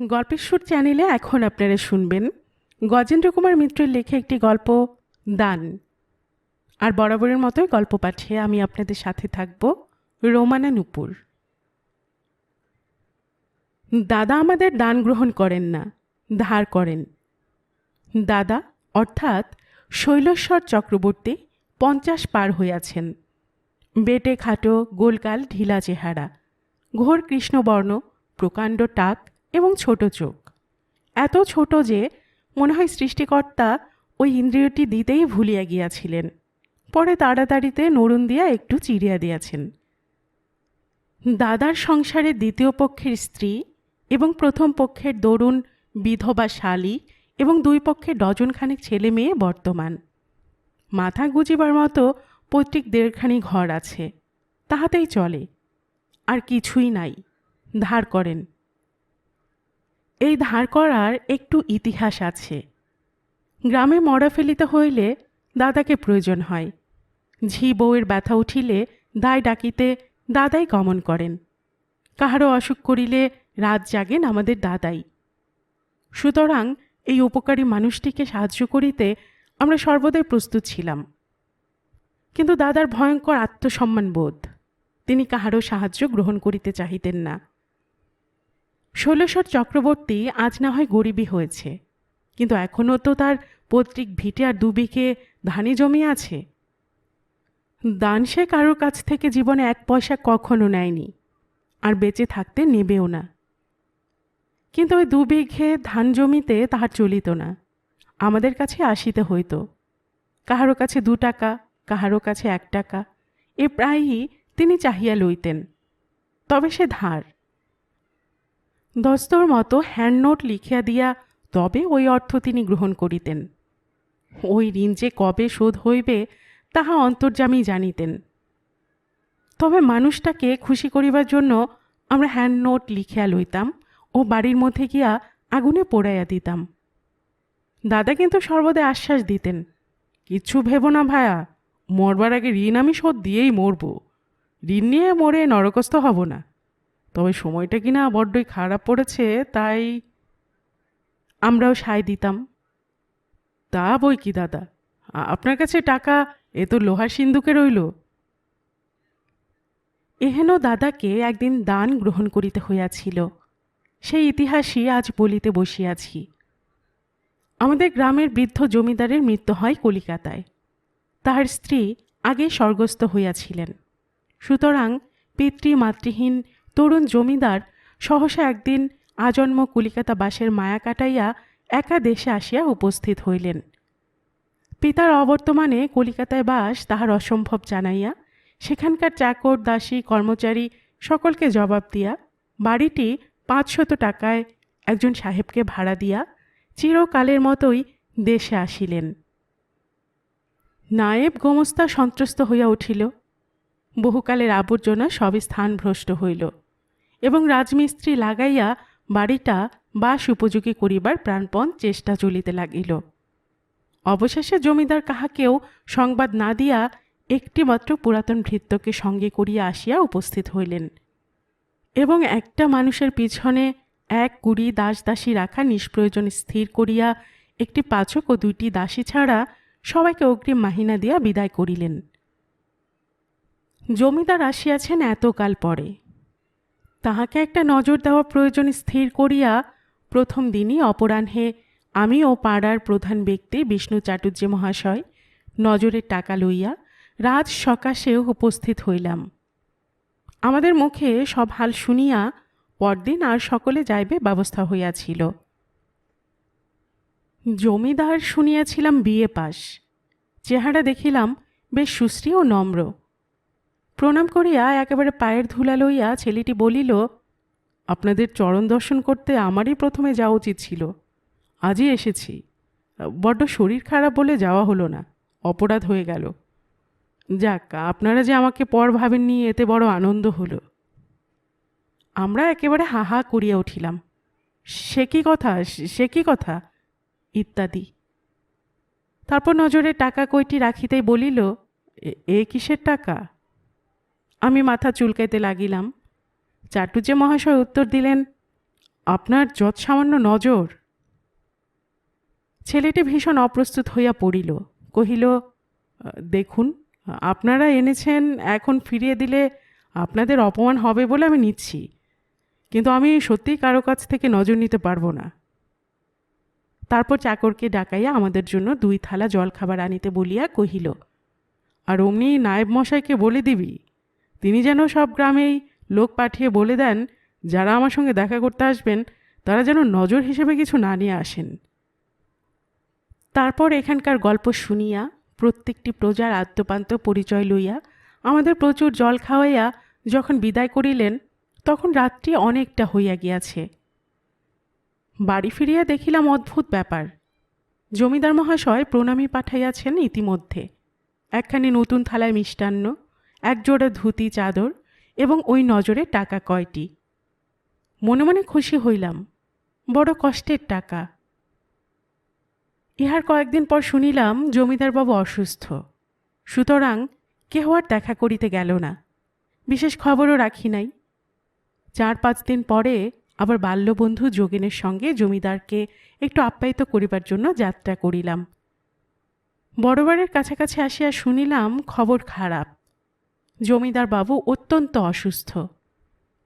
গল্পের সুর চ্যানেলে এখন আপনারা শুনবেন গজেন্দ্র কুমার মিত্রের লেখা একটি গল্প, দান। আর বরাবরের মতোই গল্প পাঠিয়ে আমি আপনাদের সাথে থাকব রোমানা নুপুর। দাদা আমাদের দান গ্রহণ করেন না, ধার করেন। দাদা অর্থাৎ শৈলেশ্বর চক্রবর্তী পঞ্চাশ পার হইয়াছেন। বেটে খাটো গোলকাল ঢিলা চেহারা, ঘোর কৃষ্ণবর্ণ, প্রকাণ্ড টাক এবং ছোট চোখ। এত ছোট যে মনে হয় সৃষ্টিকর্তা ওই ইন্দ্রিয়টি দিতেই ভুলিয়া গিয়াছিলেন। পরে তাড়াতাড়িতে নরুন দিয়া একটু চিরিয়া দিয়াছেন। দাদার সংসারে দ্বিতীয় পক্ষের স্ত্রী এবং প্রথম পক্ষের দরুণ বিধবা শালী এবং দুই পক্ষে ডজনখানেক ছেলে মেয়ে বর্তমান। মাথা গুজিবার মতো পৈতৃক দেড়খানি ঘর আছে। তাহাতেই চলে। আর কিছুই নাই। ধার করেন। এই ধার করার একটু ইতিহাস আছে। গ্রামে মরা ফেলিতে হইলে দাদাকে প্রয়োজন হয়। ঝি বউয়ের ব্যথা উঠিলে দায় ডাকিতে দাদাই গমন করেন। কাহারও অসুখ করিলে রাত জাগেন আমাদের দাদাই। সুতরাং এই উপকারী মানুষটিকে সাহায্য করিতে আমরা সর্বদাই প্রস্তুত ছিলাম। কিন্তু দাদার ভয়ঙ্কর আত্মসম্মান বোধ, তিনি কাহারও সাহায্য গ্রহণ করিতে চাহিতেন না। ষোলশর চক্রবর্তী আজ না হয় গরিবই হয়েছে। কিন্তু এখনও তো তার পৈতৃক ভিটে আর দুবিঘে ধানে জমি আছে। দান সে কারোর কাছ থেকে জীবনে এক পয়সা কখনো নেয়নি, আর বেঁচে থাকতে নেবেও না। কিন্তু ওই দুবিঘে ধান জমিতে তাহার চলিত না। আমাদের কাছে আসিতে হইত। কাহারো কাছে দু টাকা, কাহারো কাছে এক টাকা, এ প্রায়ই তিনি চাহিয়া লইতেন। তবে সে ধার দস্তর মতো হ্যান্ড নোট লিখিয়া দিয়া তবে ওই অর্থ তিনি গ্রহণ করিতেন। ওই ঋণ যে কবে শোধ হইবে, তাহা অন্তর্যামী জানিতেন। তবে মানুষটাকে খুশি করিবার জন্য আমরা হ্যান্ড নোট লিখিয়া লইতাম ও বাড়ির মধ্যে গিয়া আগুনে পোড়াইয়া দিতাম। দাদা কিন্তু সর্বদা আশ্বাস দিতেন, কিচ্ছু ভেবো না ভায়া, মরবার আগে ঋণ আমি শোধ দিয়েই মরব। ঋণ নিয়ে মরে নরকস্থ হব না। তবে সময়টা কিনা বড্ডই খারাপ পড়েছে, তাই আমরাও সায় দিতাম। তা বই কি দাদা? আপনার কাছে টাকা এ তো লোহার সিন্ধুকে রইল। এহেন দাদাকে একদিন দান গ্রহণ করিতে হইয়াছিল। সেই ইতিহাসই আজ বলিতে বসিয়াছি। আমাদের গ্রামের বৃদ্ধ জমিদারের মৃত্যু হয় কলিকাতায়। তাহার স্ত্রী আগে স্বর্গস্থ হইয়াছিলেন। সুতরাং পিতৃ মাতৃহীন তরুণ জমিদার সহসা একদিন আজন্ম কলিকাতা বাসের মায়া কাটাইয়া একা দেশে আসিয়া উপস্থিত হইলেন। পিতার অবর্তমানে কলিকাতায় বাস তাহার অসম্ভব জানাইয়া সেখানকার চাকর, দাসী, কর্মচারী সকলকে জবাব দিয়া বাড়িটি পাঁচশত টাকায় একজন সাহেবকে ভাড়া দিয়া চিরকালের মতোই দেশে আসিলেন। নায়েব গোমস্তা সন্ত্রস্ত হইয়া উঠিল। বহুকালের আবর্জনা সবই স্থানভ্রষ্ট হইল। এবং রাজমিস্ত্রি লাগাইয়া বাড়িটা বাস উপযোগী করিবার প্রাণপণ চেষ্টা চলিতে লাগিল। অবশেষে জমিদার কাহাকেও সংবাদ না দিয়া একটিমাত্র পুরাতন ভৃত্যকে সঙ্গে করিয়া আসিয়া উপস্থিত হইলেন এবং একটা মানুষের পিছনে এক কুড়ি দাস দাসী রাখা নিষ্প্রয়োজন স্থির করিয়া একটি পাচক ও দুইটি দাসী ছাড়া সবাইকে অগ্রিম মাহিনা দিয়া বিদায় করিলেন। জমিদার আসিয়াছেন এতকাল পরে। তাহাকে একটা নজর দেওয়া প্রয়োজন স্থির করিয়া প্রথম দিনই অপরাহ্নে আমি ও পাড়ার প্রধান ব্যক্তি বিষ্ণু চাটুর্য মহাশয় নজরের টাকা লইয়া রাজ সকাশে উপস্থিত হইলাম। আমাদের মুখে সব হাল শুনিয়া পরদিন আর সকলে যাইবে ব্যবস্থা হইয়াছিল। জমিদার শুনিয়াছিলাম বিয়ে পাস। চেহারা দেখিলাম বেশ সুশ্রী ও নম্র। প্রণাম করিয়া একেবারে পায়ের ধুলা লইয়া ছেলেটি বলিল, আপনাদের চরণ দর্শন করতে আমারই প্রথমে যাওয়া উচিত ছিল। আজই এসেছি। বড্ড শরীর খারাপ বলে যাওয়া হলো না। অপরাধ হয়ে গেল। যাক, আপনারা যে আমাকে পর ভাবেননি এতে বড় আনন্দ হলো। আমরা একেবারে হা হা করিয়া উঠিলাম। সে কি কথা? সে কি কথা? ইত্যাদি। তারপর নজরে টাকা কইটি রাখিতেই বলিল, "এ- এ কিসের টাকা? আমি মাথা চুলকাইতে লাগিলাম। চাটুর্যে মহাশয় উত্তর দিলেন, আপনার যৎ সামান্য নজর। ছেলেটি ভীষণ অপ্রস্তুত হইয়া পড়িল, কহিল, দেখুন, আপনারা এনেছেন, এখন ফিরিয়ে দিলে আপনাদের অপমান হবে বলে আমি নিচ্ছি, কিন্তু আমি সত্যিই কারও কাছ থেকে নজর নিতে পারব না। তারপর চাকরকে ডাকাইয়া আমাদের জন্য দুই থালা জলখাবার আনিতে বলিয়া কহিল, আর অমনি নায়েব মশাইকে বলে দিবি? তিনি যেন সব গ্রামেই লোক পাঠিয়ে বলে দেন, যারা আমার সঙ্গে দেখা করতে আসবেন, তারা যেন নজর হিসেবে কিছু না নিয়ে আসেন। তারপর এখানকার গল্প শুনিয়া, প্রত্যেকটি প্রজার আদ্যপান্ত পরিচয় লইয়া, আমাদের প্রচুর জল খাওয়াইয়া যখন বিদায় করিলেন, তখন রাত্রি অনেকটা হইয়া গিয়াছে। বাড়ি ফিরিয়া দেখিলাম অদ্ভুত ব্যাপার। জমিদার মহাশয় প্রণামী পাঠাইয়াছেন ইতিমধ্যে। একখানি নতুন থালায় মিষ্টান্ন এক জোড়া ধুতি, চাদর এবং ওই নজরে টাকা কয়টি। মনে মনে খুশি হইলাম, বড় কষ্টের টাকা। ইহার কয়েকদিন পর শুনিলাম জমিদারবাবু অসুস্থ। সুতরাং কেহ আর দেখা করিতে গেল না, বিশেষ খবরও রাখি নাই। চার পাঁচ দিন পরে আবার বাল্যবন্ধু যোগেনের সঙ্গে জমিদারকে একটু আপ্যায়িত করিবার জন্য যাত্রা করিলাম। বড়বারের কাছাকাছি আসিয়া শুনিলাম খবর খারাপ। জমিদার বাবু অত্যন্ত অসুস্থ।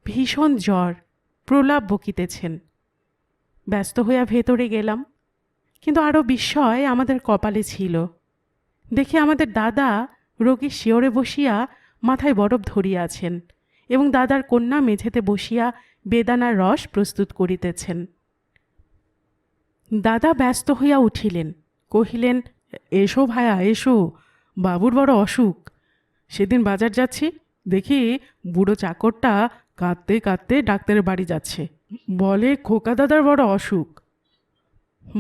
ভীষণ জ্বর, প্রলাপ বকিতেছেন। ব্যস্ত হইয়া ভেতরে গেলাম, কিন্তু আরও বিস্ময় আমাদের কপালে ছিল। দেখি আমাদের দাদা রোগীর শিওরে বসিয়া মাথায় বরফ ধরিয়াছেন এবং দাদার কন্যা মেঝেতে বসিয়া বেদানার রস প্রস্তুত করিতেছেন। দাদা ব্যস্ত হইয়া উঠিলেন, কহিলেন এসো ভায়া, এসো, বাবুর বড় অসুখ। সেদিন বাজার যাচ্ছি, দেখি বুড়ো চাকরটা কাঁদতে কাঁদতে ডাক্তারের বাড়ি যাচ্ছে। বলে, খোকা দাদার বড় অসুখ।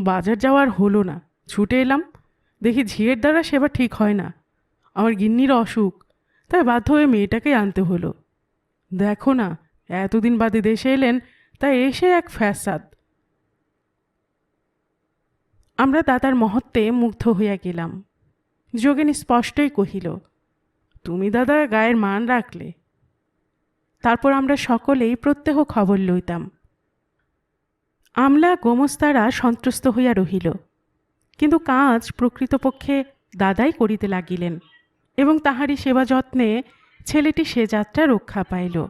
বাজার যাওয়ার হলো না, ছুটে এলাম। দেখি ঝিয়ের দ্বারা সেবা ঠিক হয় না। আমার গিন্নির অসুখ, তাই বাধ্য হয়ে মেয়েটাকে আনতে হলো। দেখো না, এতদিন বাদে দেশে এলেন, তাই এসে এক ফ্যাসাদ। আমরা দাদার মহত্বে মুগ্ধ হইয়া গেলাম। যোগিনী স্পষ্টই কহিল তুমি দাদা গায়ের মান রাখলে। তারপর আমরা সকলেই প্রত্যহ খবর লইতাম। আমলা গোমস্তারা সন্ত্রস্ত হইয়া রহিল। কিন্তু কাজ প্রকৃতপক্ষে দাদাই করিতে লাগিলেন এবং তাহারই সেবা যত্নে ছেলেটি সে যাত্রা রক্ষা পাইল।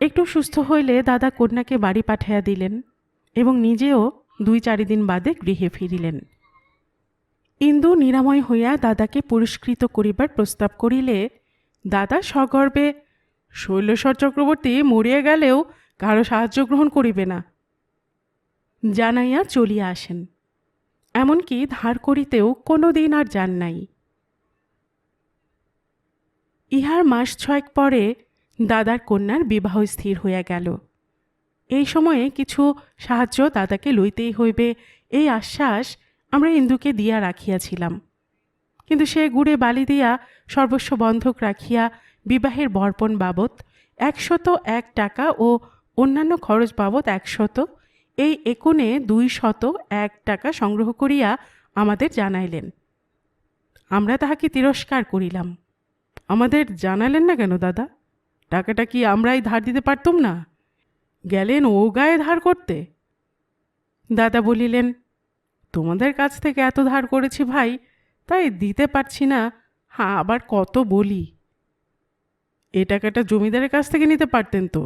একটু সুস্থ হইলে দাদা কন্যাকে বাড়ি পাঠাইয়া দিলেন এবং নিজেও দুই চারিদিন বাদে গৃহে ফিরিলেন। ইন্দু নিরাময় হইয়া দাদাকে পুরস্কৃত করিবার প্রস্তাব করিলে দাদা সগর্বে শৈলেশ্বর চক্রবর্তী মরিয়া গেলেও কারও সাহায্য গ্রহণ করিবে না। জানাইয়া চলিয়া আসেন। এমনকি ধার করিতেও কোনো দিন আর যান নাই। ইহার মাস ছয়েক পরে দাদার কন্যার বিবাহ স্থির হইয়া গেল। এই সময়ে কিছু সাহায্য দাদাকে লইতেই হইবে, এই আশ্বাস আমরা ইন্দুকে দিয়া রাখিয়াছিলাম। কিন্তু সে গুড়ে বালি দিয়া সর্বস্ব বন্ধক রাখিয়া বিবাহের বর্পণ বাবদ একশত এক টাকা ও অন্যান্য খরচ বাবদ একশত, এই একুনে দুই শত এক টাকা সংগ্রহ করিয়া আমাদের জানাইলেন। আমরা তাহাকে তিরস্কার করিলাম। আমাদের জানালেন না কেন, দাদা? টাকাটা কি আমরাই ধার দিতে পারতুম না? গেলেন ও গায়ে ধার করতে? দাদা বলিলেন তোমাদের কাছ থেকে এত ধার করেছি ভাই, তাই দিতে পারছি না। হ্যাঁ আবার কত বলি? এ টাকাটা জমিদারের কাছ থেকে নিতে পারতেন তো।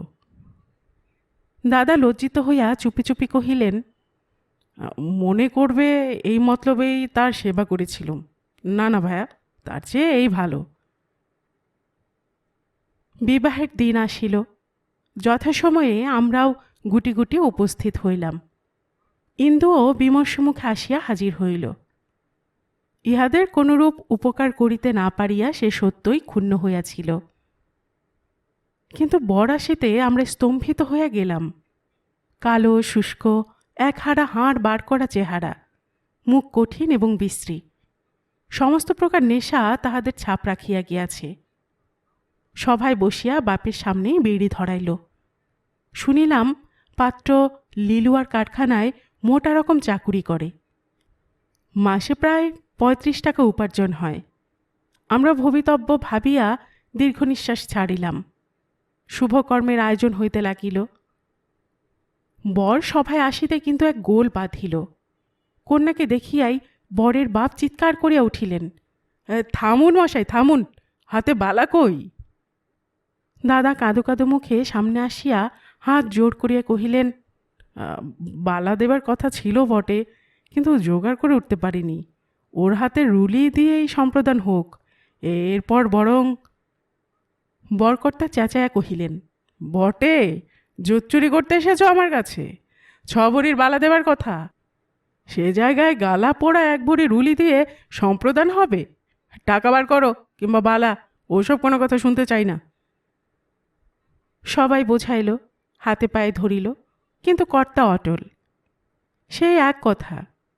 দাদা লজ্জিত হইয়া চুপি চুপি কহিলেন, মনে করবে এই মতলবেই তার সেবা করেছিলুম। না না ভাইয়া তার চেয়ে এই ভালো। বিবাহের দিন আসিল। যথাসময়ে আমরাও গুটি গুটি উপস্থিত হইলাম। ইন্দুও বিমর্ষমুখে আসিয়া হাজির হইল। ইহাদের কোনরূপ উপকার করিতে না পারিয়া সে সত্যই ক্ষুণ্ণ হইয়াছিল। কিন্তু বর আসিতে আমরা স্তম্ভিত হইয়া গেলাম। কালো, শুষ্ক এক হাড়া হাড় বার করা চেহারা, মুখ কঠিন এবং বিশ্রী। সমস্ত প্রকার নেশা তাহাদের ছাপ রাখিয়া গিয়াছে। সভায় বসিয়া বাপের সামনেই বিড়ি ধরাইল। শুনিলাম পাত্র লিলুয়ার কারখানায় মোটা রকম চাকুরি করে। মাসে প্রায় পঁয়ত্রিশ টাকা উপার্জন হয়। আমরা ভবিতব্য ভাবিয়া দীর্ঘ নিঃশ্বাস ছাড়িলাম। শুভকর্মের আয়োজন হইতে লাগিল। বর সভায় আসিতে কিন্তু এক গোল বাঁধিল। কন্যাকে দেখিয়াই বরের বাপ চিৎকার করিয়া উঠিলেন থামুন মশাই থামুন হাতে বালা কই? দাদা কাঁদো কাঁদো মুখে সামনে আসিয়া হাত জোর করিয়া কহিলেন "আহ, বালা দেবার কথা ছিল বটে, কিন্তু জোগাড় করে উঠতে পারিনি। ওর হাতে রুলি দিয়েই সম্প্রদান হোক, এরপর বরং বরকর্তা চেঁচায়া কহিলেন, বটে জোচ্চুরি করতে এসেছ আমার কাছে। ছ ভরির বালা দেবার কথা। সে জায়গায় গালা পোড়া এক ভরি রুলি দিয়ে সম্প্রদান হবে? টাকা বার করো কিংবা বালা, ওসব কোনো কথা শুনতে চাই না। সবাই বোঝাইল, হাতে পায়ে ধরিল। কিন্তু কর্তা অটল। সেই এক কথা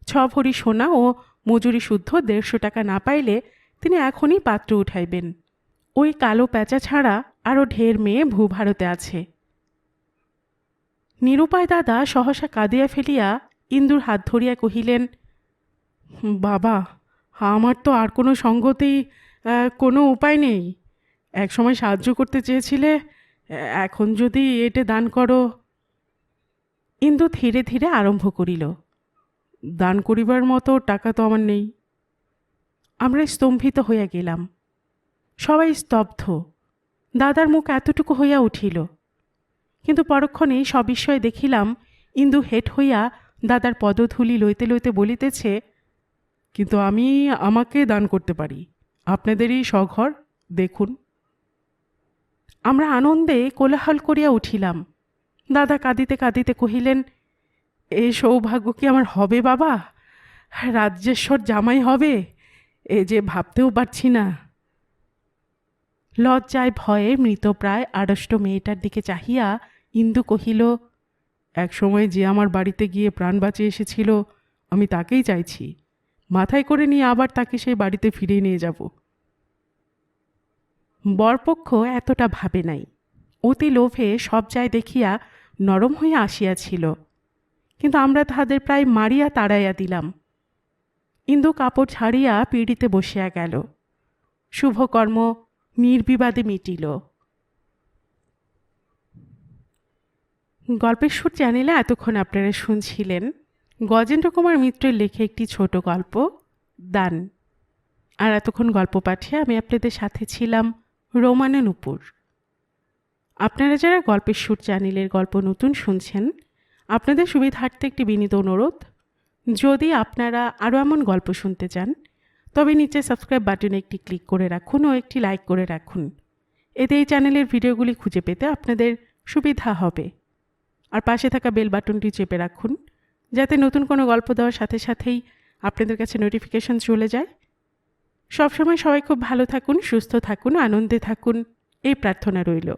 ছ ভরি সোনা ও মজুরি শুদ্ধ দেড়শো টাকা না পাইলে তিনি এখনই পাত্র উঠাইবেন। ওই কালো প্যাঁচা ছাড়া আরও ঢের মেয়ে ভূভারতে আছে। নিরুপায় দাদা সহসা কাঁদিয়া ফেলিয়া ইন্দুর হাত ধরিয়া কহিলেন, বাবা, আমার তো আর কোনো সঙ্গতেই কোনো উপায় নেই। এক সময় সাহায্য করতে চেয়েছিলে এখন যদি এটে দান করো ইন্দু ধীরে ধীরে আরম্ভ করিল, দান করিবার মতো টাকা তো আমার নেই। আমরা স্তম্ভিত হইয়া গেলাম। সবাই স্তব্ধ। দাদার মুখ এতটুকু হইয়া উঠিল। কিন্তু পরক্ষণে সবিস্ময়ে দেখিলাম ইন্দু হেট হইয়া দাদার পদধূলি লইতে লইতে বলিতেছে, কিন্তু আমি আমাকে দান করতে পারি। আপনাদেরই সঘর দেখুন। আমরা আনন্দে কোলাহল করিয়া উঠিলাম। দাদা কাঁদিতে কাঁদিতে কহিলেন, এ সৌভাগ্য কি আমার হবে বাবা? রাজ্যেশ্বর জামাই হবে, এ যে ভাবতেও পারছি না। লজ্জায় ভয়ে মৃতপ্রায় আড়ষ্ট মেয়েটার দিকে চাহিয়া ইন্দু কহিল, এক সময় যে আমার বাড়িতে গিয়ে প্রাণ বাঁচিয়ে এসেছিল, আমি তাকেই চাইছি। মাথায় করে নিয়ে আবার তাকে সেই বাড়িতে ফিরে নিয়ে যাব। বরপক্ষ এতটা ভাবে নাই। অতি লোভে সব যায় দেখিয়া নরম হইয়া আসিয়াছিল। কিন্তু আমরা তাহাদের প্রায় মারিয়া তাড়াইয়া দিলাম। ইন্দু কাপড় ছাড়িয়া পিড়িতে বসিয়া গেল। শুভকর্ম নির্বিবাদে মিটিল। গল্পের সুর চ্যানেলে এতক্ষণ আপনারা শুনছিলেন গজেন্দ্র কুমার মিত্রের লেখা একটি ছোট গল্প, দান। আর এতক্ষণ গল্প পাঠিয়ে আমি আপনাদের সাথে ছিলাম রোমানা নুপুর আপনারা যারা গল্পের সুর চ্যানেলের গল্প নতুন শুনছেন, আপনাদের সুবিধার্থে একটি বিনীত অনুরোধ। যদি আপনারা আরও এমন গল্প শুনতে চান, তবে নিচে সাবস্ক্রাইব বাটনে একটি ক্লিক করে রাখুন ও একটি লাইক করে রাখুন। এতে এই চ্যানেলের ভিডিওগুলি খুঁজে পেতে আপনাদের সুবিধা হবে। আর পাশে থাকা বেল বাটনটি চেপে রাখুন, যাতে নতুন কোনো গল্প দেওয়ার সাথে সাথেই আপনাদের কাছে নোটিফিকেশন চলে যায়। সবসময় সবাই খুব ভালো থাকুন, সুস্থ থাকুন, আনন্দে থাকুন। এই প্রার্থনা রইল।